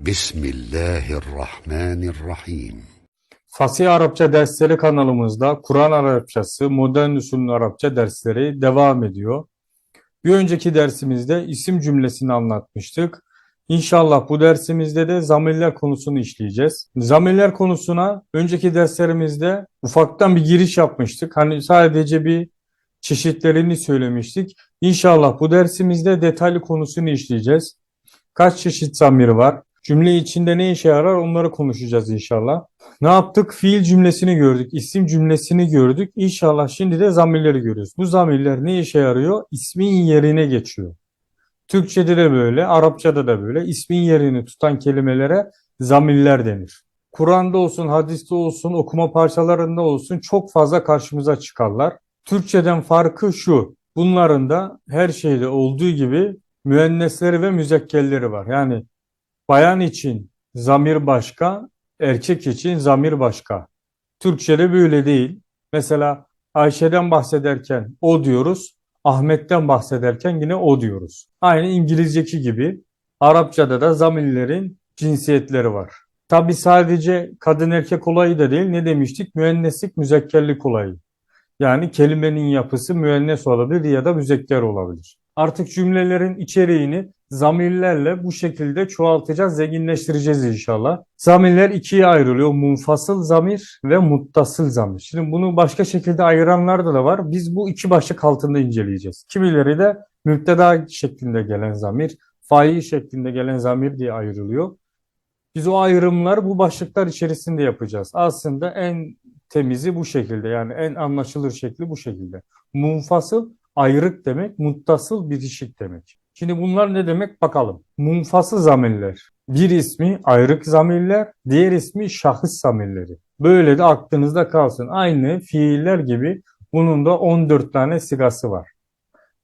Bismillahirrahmanirrahim. Fasih Arapça dersleri kanalımızda Kur'an Arapçası, modern usulün Arapça dersleri devam ediyor. Bir önceki dersimizde isim cümlesini anlatmıştık. İnşallah bu dersimizde de zamirler konusunu işleyeceğiz. Zamirler konusuna önceki derslerimizde ufaktan bir giriş yapmıştık. Hani sadece bir çeşitlerini söylemiştik. İnşallah bu dersimizde detaylı konusunu işleyeceğiz. Kaç çeşit zamir var? Cümle içinde ne işe yarar onları konuşacağız inşallah. Ne yaptık? Fiil cümlesini gördük, isim cümlesini gördük. İnşallah şimdi de zamirleri görüyoruz. Bu zamirler ne işe yarıyor? İsmin yerine geçiyor. Türkçede de böyle, Arapçada da böyle. İsmin yerini tutan kelimelere zamirler denir. Kur'an'da olsun, hadiste olsun, okuma parçalarında olsun çok fazla karşımıza çıkarlar. Türkçeden farkı şu. Bunların da her şeyde olduğu gibi müennesleri ve müzekkerleri var. Yani bayan için zamir başka, erkek için zamir başka. Türkçede böyle değil. Mesela Ayşe'den bahsederken o diyoruz, Ahmet'ten bahsederken yine o diyoruz. Aynı İngilizceki gibi Arapçada da zamirlerin cinsiyetleri var. Tabi sadece kadın erkek olayı da değil. Ne demiştik? Müenneslik, müzekkerlik olayı. Yani kelimenin yapısı müennes olabilir ya da müzekker olabilir. Artık cümlelerin içeriğini zamirlerle bu şekilde çoğaltacağız, zenginleştireceğiz inşallah. Zamirler ikiye ayrılıyor. Munfasıl zamir ve muttasıl zamir. Şimdi bunu başka şekilde ayıranlar da var. Biz bu iki başlık altında inceleyeceğiz. Kimileri de müpteda şeklinde gelen zamir, fail şeklinde gelen zamir diye ayrılıyor. Biz o ayrımları bu başlıklar içerisinde yapacağız. Aslında en temizi bu şekilde yani en anlaşılır şekli bu şekilde. Munfasıl ayrık demek, muttasıl bitişik demek. Şimdi bunlar ne demek bakalım. Munfasıl zamirler. Bir ismi ayrık zamirler, diğer ismi şahıs zamirleri. Böyle de aklınızda kalsın. Aynı fiiller gibi bunun da 14 tane sigası var.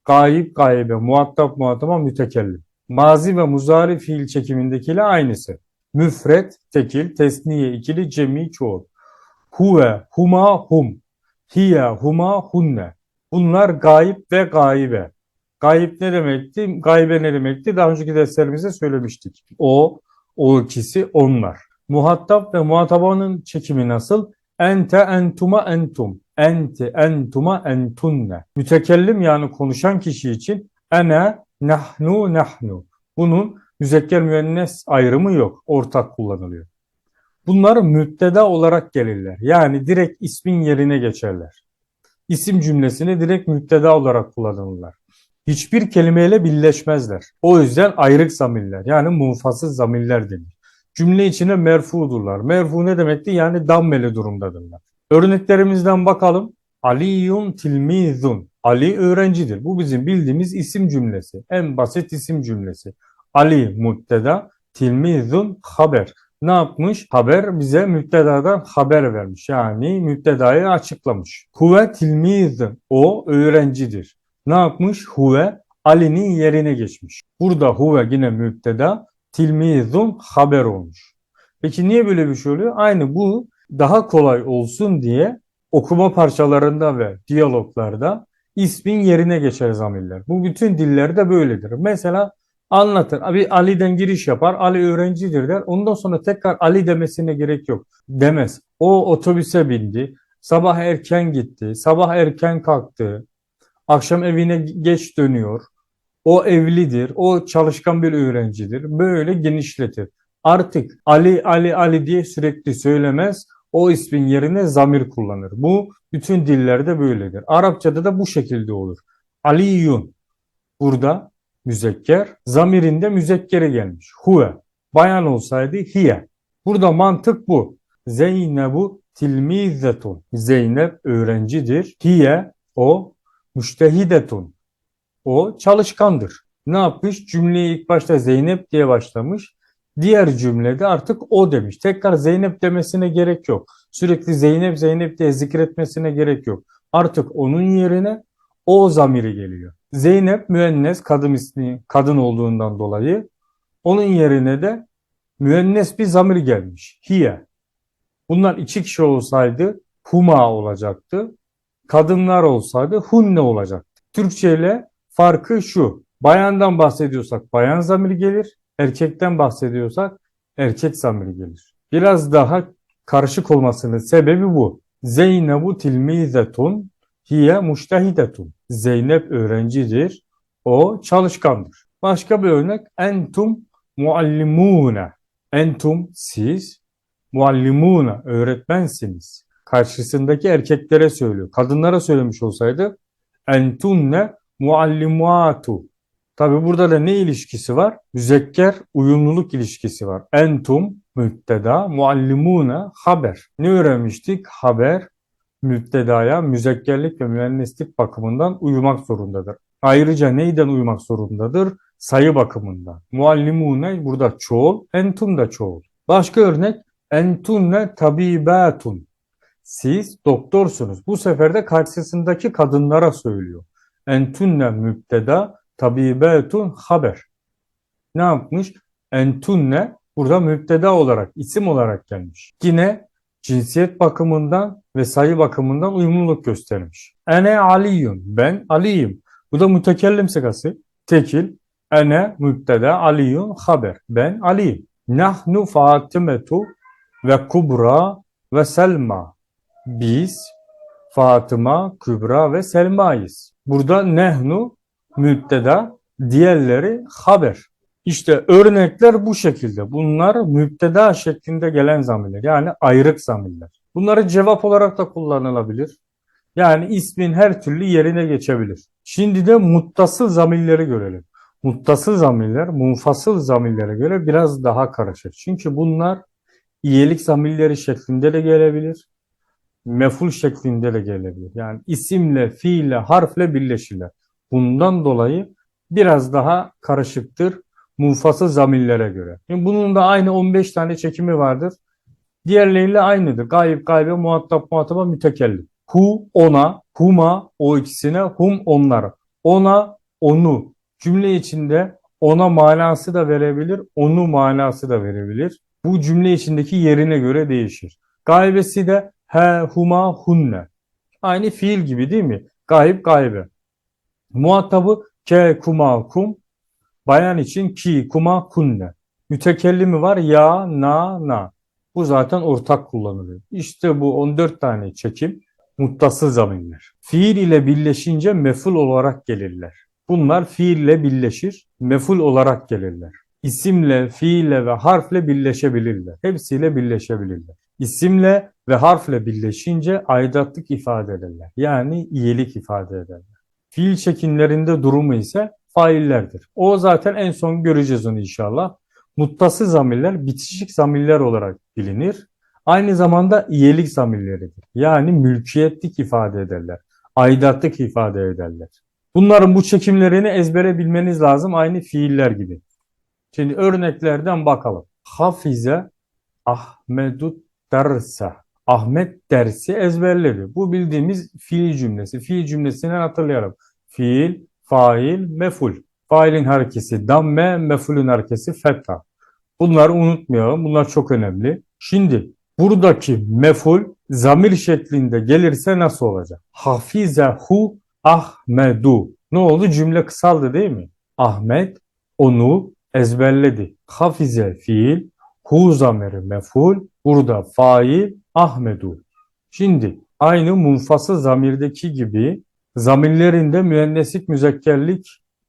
Gayip gaybe, muhatap muhataba, mütekellim. Mazi ve muzari fiil çekimindekiyle aynısı. Müfret, tekil, tesniye, ikili, cemi, çoğul. Huve, huma, hum. Hiye, huma, hunne. Bunlar gayip ve gaybe. Gayip ne demekti? Gaybe ne demekti? Daha önceki derslerimizde söylemiştik. O, o ikisi onlar. Muhatap ve muhatabanın çekimi nasıl? Ente, entuma, entum. Enti, entuma, entunne. Mütekellim yani konuşan kişi için ene, nahnu, nahnu. Bunun müzekker müennes ayrımı yok. Ortak kullanılıyor. Bunlar müpteda olarak gelirler. Yani direkt ismin yerine geçerler. İsim cümlesini direkt müpteda olarak kullanırlar. Hiçbir kelimeyle birleşmezler. O yüzden ayrık zamirler yani munfasız zamirler denir. Cümle içine merfudurlar. Merfu ne demekti? Yani dammeli durumdadırlar. Örneklerimizden bakalım. Aliyun tilmizun. Ali öğrencidir. Bu bizim bildiğimiz isim cümlesi. En basit isim cümlesi. Ali müpteda, tilmizun haber. Ne yapmış? Haber bize müptedadan haber vermiş. Yani müptedayı açıklamış. Huve tilmizun. O öğrencidir. Ne yapmış? Huve Ali'nin yerine geçmiş. Burada huve yine müpteda, tilmizun haber olmuş. Peki niye böyle bir şey oluyor? Aynı bu daha kolay olsun diye okuma parçalarında ve diyaloglarda ismin yerine geçer zamirler. Bu bütün dillerde böyledir. Mesela anlatır. Abi Ali'den giriş yapar. Ali öğrencidir der. Ondan sonra tekrar Ali demesine gerek yok. Demez. O otobüse bindi. Sabah erken gitti. Sabah erken kalktı. Akşam evine geç dönüyor. O evlidir. O çalışkan bir öğrencidir. Böyle genişletir. Artık Ali Ali Ali diye sürekli söylemez. O ismin yerine zamir kullanır. Bu bütün dillerde böyledir. Arapçada da bu şekilde olur. Aliyun. Burada müzekker. Zamirinde müzekkere gelmiş. Huve. Bayan olsaydı hiye. Burada mantık bu. Zeynebu tilmizetun. Zeynep öğrencidir. Hiye o müştehidetun. O çalışkandır. Ne yapmış? Cümleyi ilk başta Zeynep diye başlamış. Diğer cümlede artık o demiş. Tekrar Zeynep demesine gerek yok. Sürekli Zeynep Zeynep diye zikretmesine gerek yok. Artık onun yerine o zamiri geliyor. Zeynep müennes kadın ismi kadın olduğundan dolayı onun yerine de müennes bir zamir gelmiş. Hiye. Bunlar iki kişi olsaydı huma olacaktı. Kadınlar olsaydı hunne olacaktı. Türkçe ile farkı şu. Bayandan bahsediyorsak bayan zamiri gelir. Erkekten bahsediyorsak erkek zamiri gelir. Biraz daha karışık olmasının sebebi bu. Zeynebu tilmizetun hiye muştehidetun. Zeynep öğrencidir. O çalışkandır. Başka bir örnek entum muallimune. Entum siz muallimune öğretmensiniz. Karşısındaki erkeklere söylüyor. Kadınlara söylemiş olsaydı entunne muallimatu. Tabi burada da ne ilişkisi var? Müzekker uyumluluk ilişkisi var. Entum müpteda, muallimune haber. Ne öğrenmiştik? Haber müptedaya müzekkerlik ve müenneslik bakımından uyumak zorundadır. Ayrıca neyden uyumak zorundadır? Sayı bakımından. Muallimune burada çoğul, entum da çoğul. Başka örnek entunne tabibatun. Siz doktorsunuz. Bu sefer de karşısındaki kadınlara söylüyor. Entunne müpteda, tabibetun haber. Ne yapmış? Entunne burada müpteda olarak, isim olarak gelmiş. Yine cinsiyet bakımından ve sayı bakımından uyumluluk göstermiş. Ene aliyun. Ben Ali'yim. Bu da mütekellim sigası. Tekil. Ene müpteda aliyun haber. Ben Ali'yim. Nahnu Fatimetu ve Kubra ve Selma. Biz Fatıma, Kübra ve Selma'yız. Burada nehnu müpteda, diğerleri haber. İşte örnekler bu şekilde. Bunlar müpteda şeklinde gelen zamirler. Yani ayrık zamirler. Bunları cevap olarak da kullanılabilir. Yani ismin her türlü yerine geçebilir. Şimdi de muttasıl zamirleri görelim. Muttasıl zamirler munfasıl zamirlere göre biraz daha karışık. Çünkü bunlar iyilik zamirleri şeklinde de gelebilir. Meful şeklinde de gelebilir. Yani isimle, fiille, harfle birleşirler. Bundan dolayı biraz daha karışıktır munfasıl zamirlere göre. Şimdi bunun da aynı 15 tane çekimi vardır. Diğerleriyle aynıdır. Gayip gaybe, muhatap muhataba, mütekellim. Hu ona, huma o ikisine, hum onlara. Ona, onu. Cümle içinde ona manası da verebilir, onu manası da verebilir. Bu cümle içindeki yerine göre değişir. Gaybesi de he, huma, hunne. Aynı fiil gibi değil mi? Gayip gaybe. Muhatabı ke, kuma, kum. Bayan için ki, kuma, kunne. Mütekellimi var ya, na, na. Bu zaten ortak kullanılıyor. İşte bu 14 tane çekim muttasıl zamirler. Fiil ile birleşince meful olarak gelirler. Bunlar fiille birleşir, meful olarak gelirler. İsimle, fiille ve harfle birleşebilirler. Hepsiyle birleşebilirler. İsimle ve harfle birleşince aidatlık ifade ederler. Yani iyilik ifade ederler. Fiil çekimlerinde durumu ise faillerdir. O zaten en son göreceğiz onu inşallah. Muttasıl zamirler bitişik zamirler olarak bilinir. Aynı zamanda iyilik zamirleridir. Yani mülkiyetlik ifade ederler. Aidatlık ifade ederler. Bunların bu çekimlerini ezbere bilmeniz lazım aynı fiiller gibi. Şimdi örneklerden bakalım. Hafize Ahmedu derse. Ahmet dersi ezberledi. Bu bildiğimiz fiil cümlesi. Fiil cümlesini hatırlayalım. Fiil, fail, meful. Failin harekesi damme, mefulün harekesi fetha. Bunları unutmayalım. Bunlar çok önemli. Şimdi buradaki meful zamir şeklinde gelirse nasıl olacak? Hafizehu Ahmedu. Ne oldu? Cümle kısaldı değil mi? Ahmet onu ezberledi. Hafize fiil, hu zamiri meful, burada fail Ahmedu. Şimdi aynı munfasıl zamirdeki gibi zamirlerinde müenneslik müzekkerlik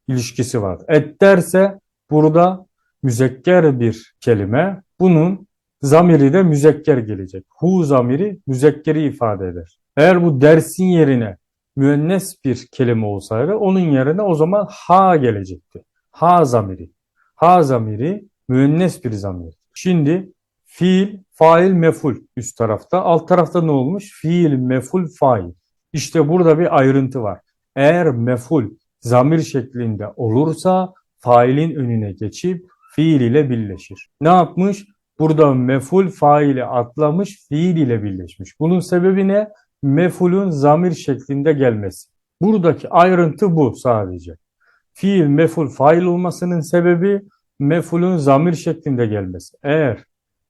ilişkisi var. Et derse burada müzekker bir kelime. Bunun zamiri de müzekker gelecek. Hu zamiri müzekkeri ifade eder. Eğer bu dersin yerine müennes bir kelime olsaydı onun yerine o zaman ha gelecekti. Ha zamiri. Ha zamiri müennes bir zamir. Şimdi fiil, fail, meful üst tarafta. Alt tarafta ne olmuş? Fiil, meful, fail. İşte burada bir ayrıntı var. Eğer meful zamir şeklinde olursa failin önüne geçip fiil ile birleşir. Ne yapmış? Burada meful faili atlamış, fiil ile birleşmiş. Bunun sebebi ne? Mefulün zamir şeklinde gelmesi. Buradaki ayrıntı bu sadece. Fiil meful fail olmasının sebebi mefulün zamir şeklinde gelmesi. Eğer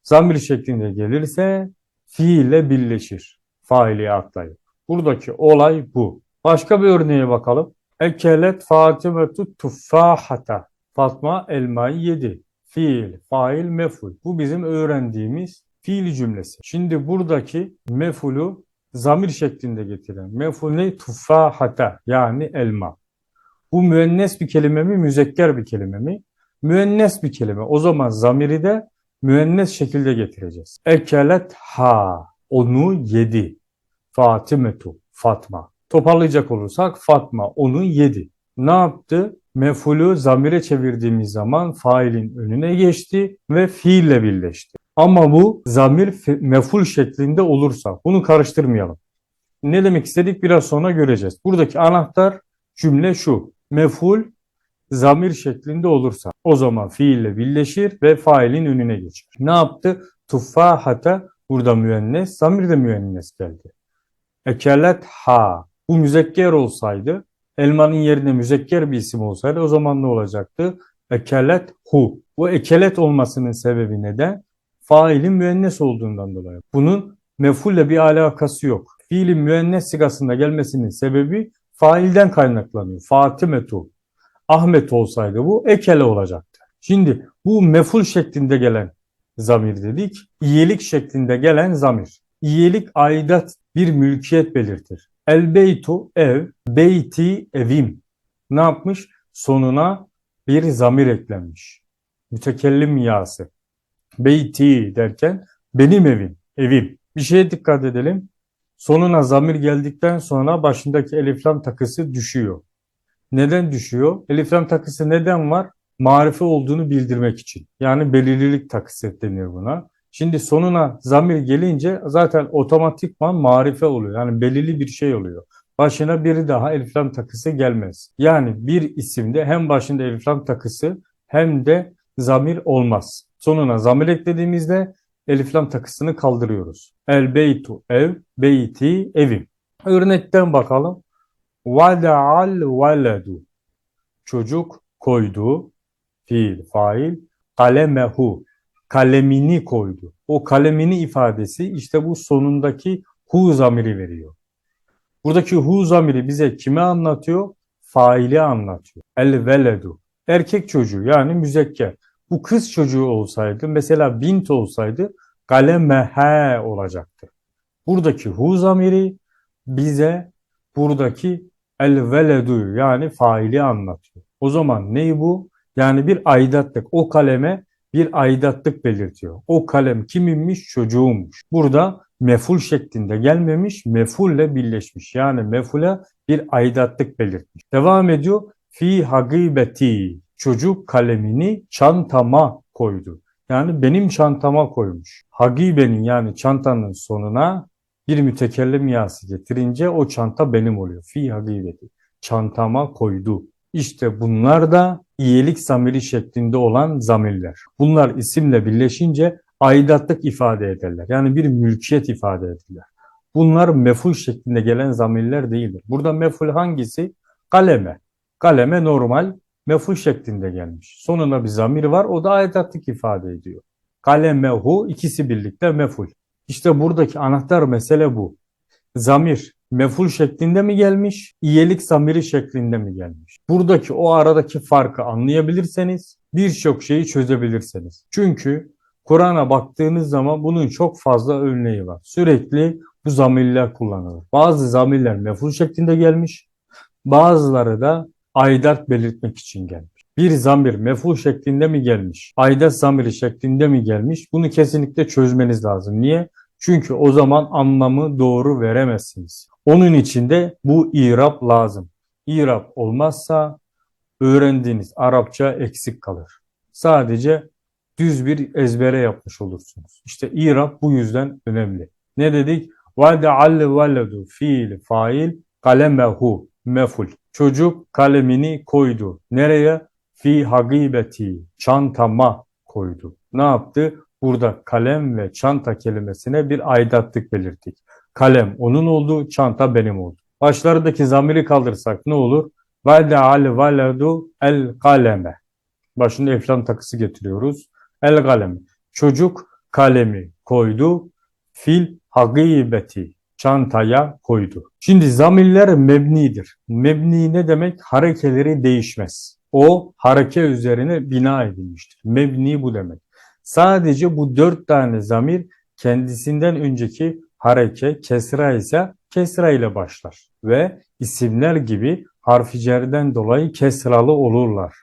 zamir şeklinde gelirse fiille birleşir. Faili atlayıp. Buradaki olay bu. Başka bir örneğe bakalım. Ekelet Fatimetu tuffahata. Fatma elmayı yedi. fiil, fail, meful. Bu bizim öğrendiğimiz fiil cümlesi. Şimdi buradaki mefulu zamir şeklinde getiren. Meful ne? Tufahata yani elma. Bu müennes bir kelime mi, müzekker bir kelime mi? Müennes bir kelime. O zaman zamiri de müennes şekilde getireceğiz. Ekelet ha. Onu yedi. Fatimetu. Fatma. Toparlayacak olursak Fatma onu yedi. Ne yaptı? Mefulü zamire çevirdiğimiz zaman failin önüne geçti ve fiille birleşti. Ama bu zamir meful şeklinde olursa bunu karıştırmayalım. Ne demek istedik biraz sonra göreceğiz. Buradaki anahtar cümle şu. Meful zamir şeklinde olursa o zaman fiille birleşir ve failin önüne geçer. Ne yaptı? Tuffahata burada müennes, zamir de müennes geldi. Ekelet ha. Bu müzekker olsaydı, elmanın yerine müzekker bir isim olsaydı o zaman ne olacaktı? Ekelet hu. Bu ekelet olmasının sebebi neden? Failin müennes olduğundan dolayı. Bunun mefulle bir alakası yok. Fiilin müennes sigasında gelmesinin sebebi failden kaynaklanıyor. Fatimetu. Ahmet olsaydı bu ekele olacaktı. Şimdi bu meful şeklinde gelen zamir dedik. İyelik şeklinde gelen zamir. İyelik aidat bir mülkiyet belirtir. El beytu ev, beyti evim. Ne yapmış? Sonuna bir zamir eklenmiş. Mütekellim yası. Beyti derken benim evim, evim. Bir şeye dikkat edelim. Sonuna zamir geldikten sonra başındaki eliflam takısı düşüyor. Neden düşüyor? Eliflam takısı neden var? Marife olduğunu bildirmek için. Yani belirlilik takısı denir buna. Şimdi sonuna zamir gelince zaten otomatikman marife oluyor. Yani belirli bir şey oluyor. Başına biri daha eliflam takısı gelmez. Yani bir isimde hem başında eliflam takısı hem de zamir olmaz. Sonuna zamir eklediğimizde eliflam takısını kaldırıyoruz. El beytu ev, beyti evim. Örnekten bakalım. Vada'al veledu. Çocuk koydu. Fiil, fail. Kalemehu. Kalemini koydu. O kalemini ifadesi işte bu sonundaki hu zamiri veriyor. Buradaki hu zamiri bize kime anlatıyor? Faili anlatıyor. El veledu. Erkek çocuğu yani müzekker. Bu kız çocuğu olsaydı mesela bint olsaydı kalemehe olacaktı. Buradaki hu zamiri bize buradaki el veledu yani faili anlatıyor. O zaman ney bu? Yani bir aidatlık. O kaleme bir aidatlık belirtiyor. O kalem kiminmiş? Çocuğummuş. Burada meful şeklinde gelmemiş, mefulle birleşmiş. Yani mefule bir aidatlık belirtmiş. Devam ediyor. Fi hagibeti. Çocuk kalemini çantama koydu. Yani benim çantama koymuş. Hagibenin yani çantanın sonuna bir mütekellim yası getirince o çanta benim oluyor. Fi hagibeti. Çantama koydu. İşte bunlar da iyilik zamiri şeklinde olan zamirler. Bunlar isimle birleşince aidatlık ifade ederler. Yani bir mülkiyet ifade ederler. Bunlar meful şeklinde gelen zamirler değildir. Burada meful hangisi? Kaleme. Kaleme normal meful şeklinde gelmiş. Sonuna bir zamir var. O da aidatlık ifade ediyor. Kalemehu ikisi birlikte meful. İşte buradaki anahtar mesele bu. Zamir meful şeklinde mi gelmiş, iyelik zamiri şeklinde mi gelmiş? Buradaki o aradaki farkı anlayabilirseniz birçok şeyi çözebilirsiniz. Çünkü Kur'an'a baktığınız zaman bunun çok fazla örneği var. Sürekli bu zamirler kullanılır. Bazı zamirler meful şeklinde gelmiş, bazıları da aidat belirtmek için gelmiş. Bir zamir meful şeklinde mi gelmiş, aidat zamiri şeklinde mi gelmiş? Bunu kesinlikle çözmeniz lazım. Niye? Çünkü o zaman anlamı doğru veremezsiniz. Onun için de bu irap lazım. İrap olmazsa öğrendiğiniz Arapça eksik kalır. Sadece düz bir ezbere yapmış olursunuz. İşte irap bu yüzden önemli. Ne dedik? Vada'al veledu fiil fail kalemehu meful. Çocuk kalemini koydu. Nereye? Fi hagibeti. Çantama koydu. Ne yaptı? Burada kalem ve çanta kelimesine bir aidatlık belirttik. Kalem onun oldu, çanta benim oldu. Başlardaki zamiri kaldırsak ne olur? Vada'al veledu el kaleme. Başında eflam takısı getiriyoruz. El kalem. Çocuk kalemi koydu. Fil hagibeti. Çantaya koydu. Şimdi zamirler mebnidir. Mebni ne demek? Harekeleri değişmez. O hareke üzerine bina edilmiştir. Mebni bu demek. Sadece bu dört tane zamir kendisinden önceki hareke kesra ise kesra ile başlar ve isimler gibi harfi cerden dolayı kesralı olurlar.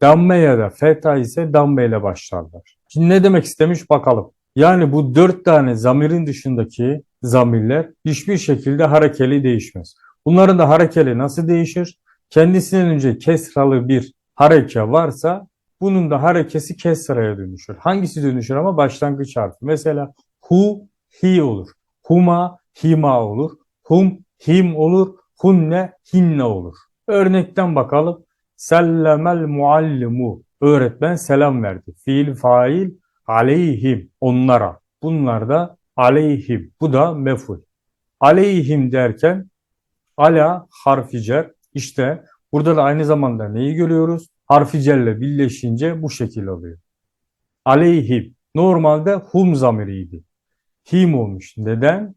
Damme ya da feta ise damme ile başlarlar. Şimdi ne demek istemiş bakalım. Yani bu dört tane zamirin dışındaki zamirler hiçbir şekilde harekeli değişmez. Bunların da harekeli nasıl değişir? Kendisinden önce kesralı bir hareke varsa bunun da harekesi kesraya dönüşür. Hangisi dönüşür ama başlangıç harfi. Mesela hu, hi olur. Huma, hima olur. Hum, him olur. Hunne, hinne olur. Örnekten bakalım. Sellemel muallimu. Öğretmen selam verdi. Fiil, fail, aleyhim. Onlara. Bunlar da aleyhim. Bu da meful. Aleyhim derken ala harfi cer. İşte burada da aynı zamanda neyi görüyoruz? Harfi cerle birleşince bu şekil oluyor. Aleyhim. Normalde hum zamiriydi. Him olmuş. Neden?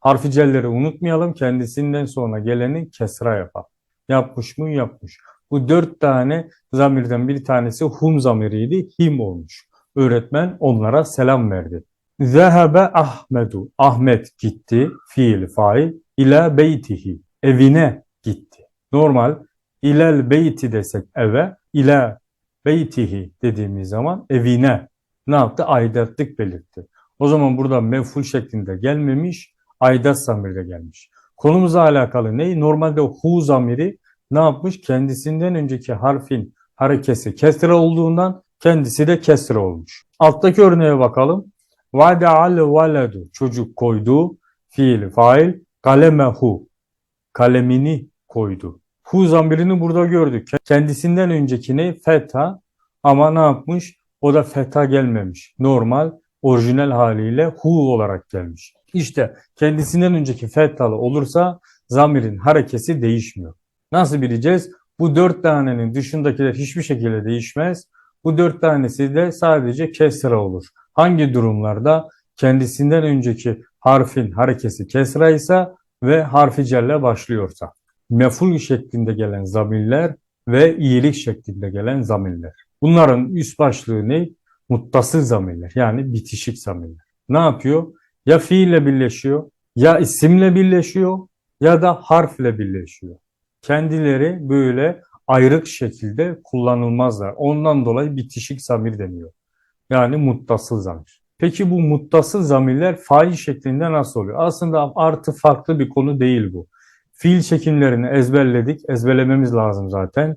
Harfi celleri unutmayalım. Kendisinden sonra geleni kesra yapar. Yapmış mı? Yapmış. Bu dört tane zamirden bir tanesi hum zamiriydi. Him olmuş. Öğretmen onlara selam verdi. Zehebe Ahmedu. Ahmet gitti. Fiil, fail. İla beytihi. Evine gitti. Normal ilel beyti desek eve, ila beytihi dediğimiz zaman evine ne yaptı? Aidatlık belirtti. O zaman burada meful şeklinde gelmemiş, aidat zamirde gelmiş. Konumuzla alakalı ne? Normalde hu zamiri ne yapmış? Kendisinden önceki harfin harekesi kesre olduğundan kendisi de kesre olmuş. Alttaki örneğe bakalım. Vada'al valedu çocuk koydu. Fiil, fail, kalemehu kalemini koydu. Hu zamirini burada gördük. Kendisinden öncekini feta ama ne yapmış? O da feta gelmemiş. Normal orijinal haliyle hu olarak gelmiş. İşte kendisinden önceki fetalı olursa zamirin harekesi değişmiyor. Nasıl bileceğiz? Bu dört tanenin dışındakiler hiçbir şekilde değişmez. Bu dört tanesi de sadece kesra olur. Hangi durumlarda? Kendisinden önceki harfin harekesi kesra ise ve harfi celle başlıyorsa. Meful şeklinde gelen zamirler ve iyilik şeklinde gelen zamirler. Bunların üst başlığı ne? Muttasıl zamirler yani bitişik zamirler. Ne yapıyor? Ya fiille birleşiyor, ya isimle birleşiyor ya da harfle birleşiyor. Kendileri böyle ayrık şekilde kullanılmazlar. Ondan dolayı bitişik zamir deniyor. Yani muttasıl zamir. Peki bu muttasıl zamirler fail şeklinde nasıl oluyor? Aslında artı farklı bir konu değil bu. Fiil çekimlerini ezberledik. Ezberlememiz lazım zaten.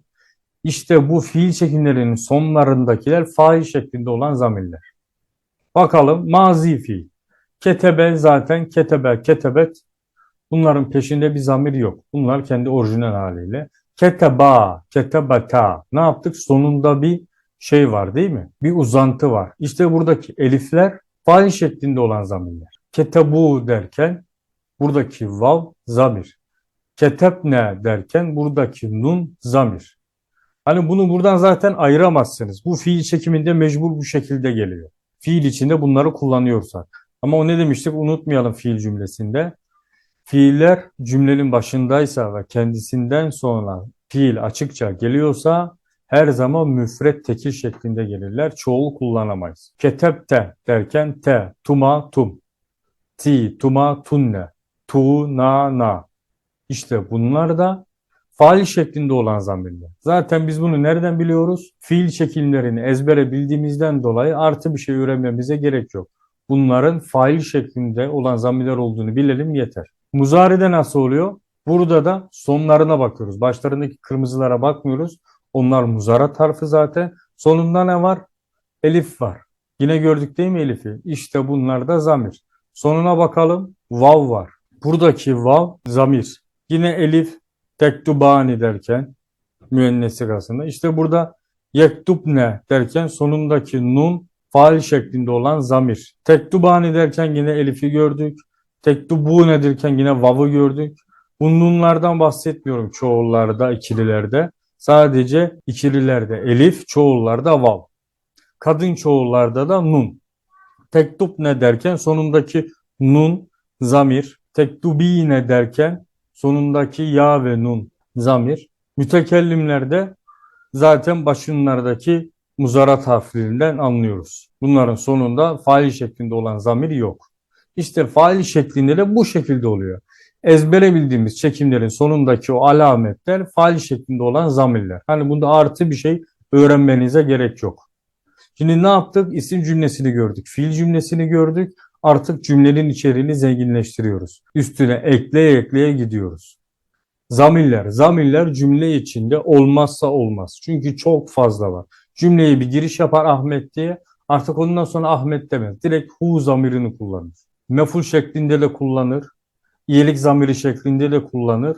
İşte bu fiil çekimlerinin sonlarındakiler fail şeklinde olan zamirler. Bakalım mazi fiil. Ketebe zaten ketebe, ketebet. Bunların peşinde bir zamir yok. Bunlar kendi orijinal haliyle. Keteba, ketebeta. Ne yaptık? Sonunda bir şey var değil mi? Bir uzantı var. İşte buradaki elifler fail şeklinde olan zamirler. Ketebu derken buradaki vav zamir. Ketebne derken buradaki nun zamir. Hani bunu buradan zaten ayıramazsınız. Bu fiil çekiminde mecbur bu şekilde geliyor. Fiil içinde bunları kullanıyorsak. Ama o ne demiştik unutmayalım fiil cümlesinde. Fiiller cümlenin başındaysa ve kendisinden sonra fiil açıkça geliyorsa her zaman müfret tekil şeklinde gelirler. Çoğul kullanamayız. Ketebte derken te, tuma, tum. Ti, tuma, tunne. Tu, na, na. İşte bunlar da fail şeklinde olan zamirler. Zaten biz bunu nereden biliyoruz? Fiil şekillerini ezbere bildiğimizden dolayı artı bir şey öğrenmemize gerek yok. Bunların fail şeklinde olan zamirler olduğunu bilelim yeter. Muzari'de nasıl oluyor? Burada da sonlarına bakıyoruz. Başlarındaki kırmızılara bakmıyoruz. Onlar muzarat harfi zaten. Sonunda ne var? Elif var. Yine gördük değil mi Elif'i? İşte bunlar da zamir. Sonuna bakalım. Vav var. Buradaki vav zamir. Yine elif tektubani derken müennes sigasında. İşte burada yektubne derken sonundaki nun fail şeklinde olan zamir. Tektubani derken yine elifi gördük. Tektubune derken yine vav'ı gördük. Bu nunlardan bahsetmiyorum çoğullarda, ikililerde. Sadece ikililerde elif, çoğullarda vav. Kadın çoğullarda da nun. Tektup ne derken sonundaki nun zamir. Tektubine derken sonundaki ya ve nun zamir. Mütekellimlerde zaten başınlardaki muzarat harflerinden anlıyoruz. Bunların sonunda fail şeklinde olan zamir yok. İşte fail şeklinde de bu şekilde oluyor. Ezbere bildiğimiz çekimlerin sonundaki o alametler fail şeklinde olan zamirler. Hani bunda artı bir şey öğrenmenize gerek yok. Şimdi ne yaptık? İsim cümlesini gördük. Fiil cümlesini gördük. Artık cümlenin içeriğini zenginleştiriyoruz. Üstüne ekleye ekleye gidiyoruz. Zamirler. Zamirler cümle içinde olmazsa olmaz. Çünkü çok fazla var. Cümleye bir giriş yapar Ahmet diye. Artık ondan sonra Ahmet demez. Direkt hu zamirini kullanır. Meful şeklinde de kullanır. İyilik zamiri şeklinde de kullanır.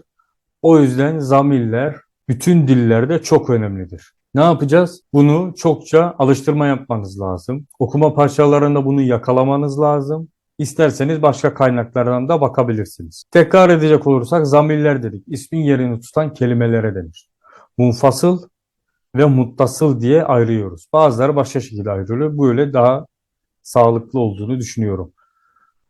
O yüzden zamirler bütün dillerde çok önemlidir. Ne yapacağız? Bunu çokça alıştırma yapmanız lazım. Okuma parçalarında bunu yakalamanız lazım. İsterseniz başka kaynaklardan da bakabilirsiniz. Tekrar edecek olursak zamirler dedik. İsmin yerini tutan kelimelere denir. Munfasıl ve muttasıl diye ayırıyoruz. Bazıları başka şekilde ayrılıyor. Böyle daha sağlıklı olduğunu düşünüyorum.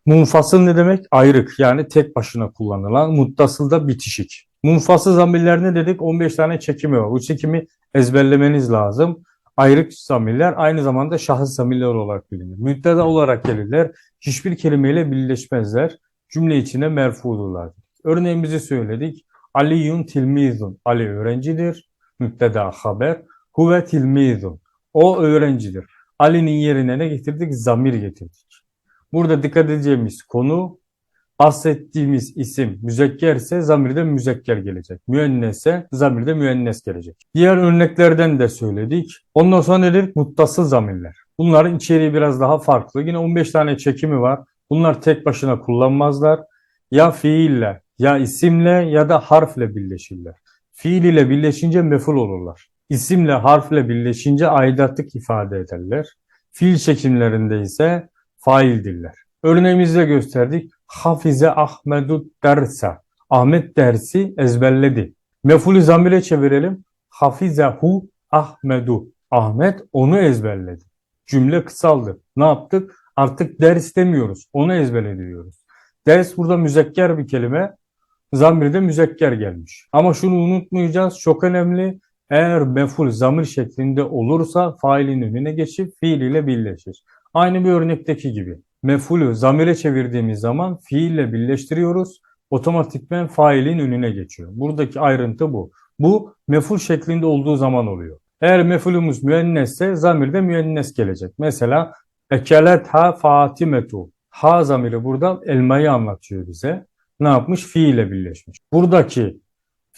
Munfasıl ne demek? Ayrık yani tek başına kullanılan. Muttasıl da bitişik. Munfasıl zamirler ne dedik? 15 tane çekimi var. Bu çekimi ezberlemeniz lazım. Ayrık zamirler aynı zamanda şahıs zamirler olarak bilinir. Müddeda olarak gelirler. Hiçbir kelimeyle birleşmezler. Cümle içine merfudurlar. Örneğimizi söyledik. Aliyun tilmizun. Ali öğrencidir. Müpteda haber. Huve tilmizun. O öğrencidir. Ali'nin yerine ne getirdik? Zamir getirdik. Burada dikkat edeceğimiz konu bahsettiğimiz isim müzekkerse zamirde müzekker gelecek. Müennesse zamirde müennes gelecek. Diğer örneklerden de söyledik. Ondan sonra ne dedik? Muttasıl zamirler. Bunların içeriği biraz daha farklı. Yine 15 tane çekimi var. Bunlar tek başına kullanmazlar. Ya fiille, ya isimle ya da harfle birleşirler. Fiil ile birleşince meful olurlar. İsimle harfle birleşince aidatlık ifade ederler. Fiil çekimlerinde ise faildirler. Örneğimizde gösterdik. Hafize Ahmedu derse. Ahmet dersi ezberledi. Mefulü zamire çevirelim. Hafizehu Ahmedu. Ahmet onu ezberledi. Cümle kısaldı. Ne yaptık? Artık ders demiyoruz. Onu ezberlediyoruz. Ders burada müzekker bir kelime. Zamirde müzekker gelmiş. Ama şunu unutmayacağız. Çok önemli. Eğer meful zamir şeklinde olursa failin önüne geçip fiil ile birleşir. Aynı bir örnekteki gibi. Mefulü zamire çevirdiğimiz zaman fiille birleştiriyoruz. Otomatikmen failin önüne geçiyor. Buradaki ayrıntı bu. Bu meful şeklinde olduğu zaman oluyor. Eğer mefulümüz müennesse zamirde müennes gelecek. Mesela ekelet ha fatimetu. Ha zamiri burada elmayı anlatıyor bize. Ne yapmış? Fiile birleşmiş. Buradaki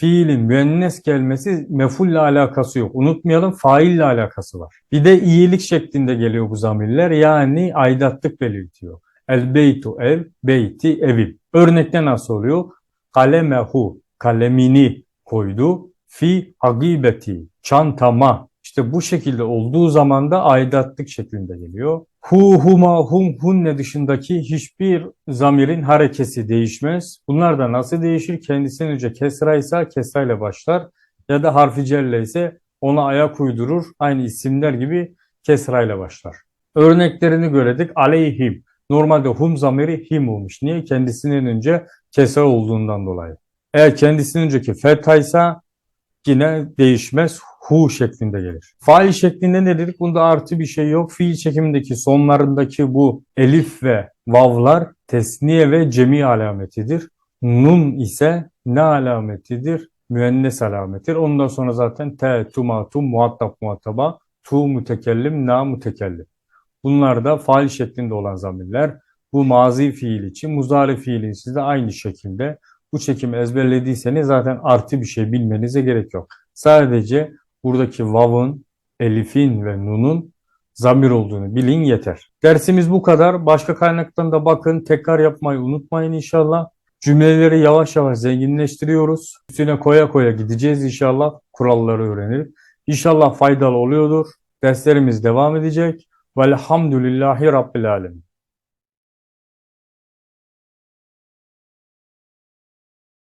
fiilin müennes gelmesi mefulle alakası yok. Unutmayalım faille alakası var. Bir de iyilik şeklinde geliyor bu zamirler. Yani aidatlık belirtiyor. El beytu ev, beyti evim. Örnekte nasıl oluyor? Kalemehu, kalemini koydu. Fi hagibeti, çantama. İşte bu şekilde olduğu zaman da aidatlık şeklinde geliyor. Hu, huma, hum, hunne dışındaki hiçbir zamirin harekesi değişmez. Bunlar da nasıl değişir? Kendisinden önce kesra ise kesra ile başlar. Ya da harfi celle ise ona ayak uydurur. Aynı isimler gibi kesra ile başlar. Örneklerini göredik. Aleyhim. Normalde hum zamiri him olmuş. Niye? Kendisinden önce kesra olduğundan dolayı. Eğer kendisinden önceki fethaysa yine değişmez. Hu şeklinde gelir. Fail şeklinde ne dedik? Bunda artı bir şey yok. Fiil çekimindeki sonlarındaki bu elif ve vavlar tesniye ve cemi alametidir. Nun ise ne alametidir? Müennes alametidir. Ondan sonra zaten te, tu, ma, tu, muhatap, muhataba, tu, mütekellim, na, mütekellim. Bunlar da fail şeklinde olan zamirler. Bu mazi fiil için, muzari fiil için de aynı şekilde bu çekimi ezberlediyseniz zaten artı bir şey bilmenize gerek yok. Sadece buradaki vav'ın, elifin ve nunun zamir olduğunu bilin yeter. Dersimiz bu kadar. Başka kaynaktan da bakın. Tekrar yapmayı unutmayın inşallah. Cümleleri yavaş yavaş zenginleştiriyoruz. Üstüne koya koya gideceğiz inşallah. Kuralları öğrenip. İnşallah faydalı oluyordur. Derslerimiz devam edecek. Velhamdülillahi Rabbil Alemin.